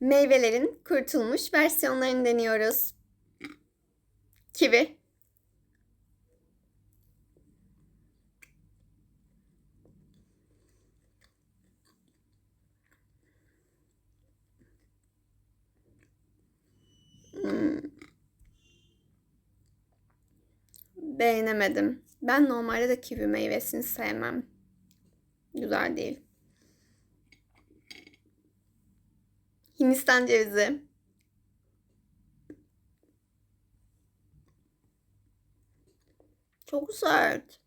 Meyvelerin kurtulmuş versiyonlarını deniyoruz. Kivi. Hmm. Beğenemedim. Ben normalde de kivi meyvesini sevmem. Güzel değil. Hindistan cevizi. Çok sert.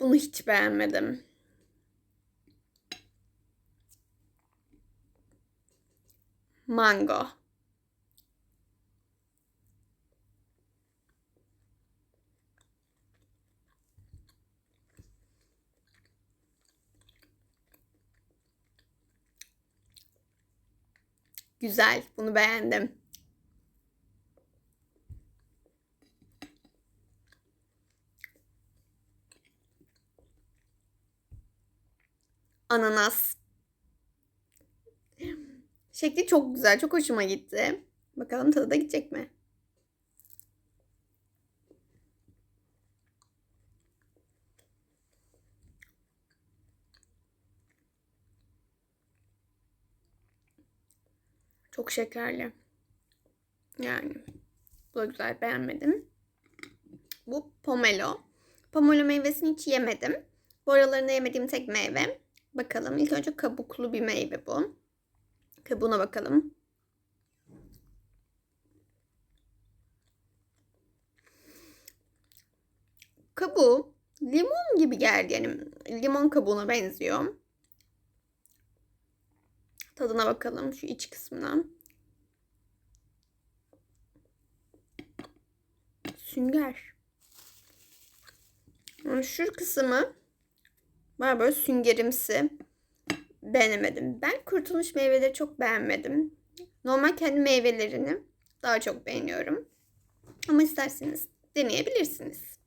Bunu hiç beğenmedim. Mango. Güzel. Bunu beğendim. Ananas. Şekli çok güzel. Çok hoşuma gitti. Bakalım tadı da gidecek mi? Çok şekerli. Yani bu güzel beğenmedim. Bu pomelo. Pomelo meyvesini hiç yemedim. Bu aralarında yemediğim tek meyve. Bakalım. İlk önce kabuklu bir meyve bu. Kabuğuna bakalım. Kabuğu limon gibi geldi. Yani limon kabuğuna benziyor. Tadına bakalım şu iç kısmına. Sünger. Şu kısmı var böyle süngerimsi. Beğenemedim. Ben kurtulmuş meyveleri çok beğenmedim. Normal kendi meyvelerini daha çok beğeniyorum. Ama isterseniz deneyebilirsiniz.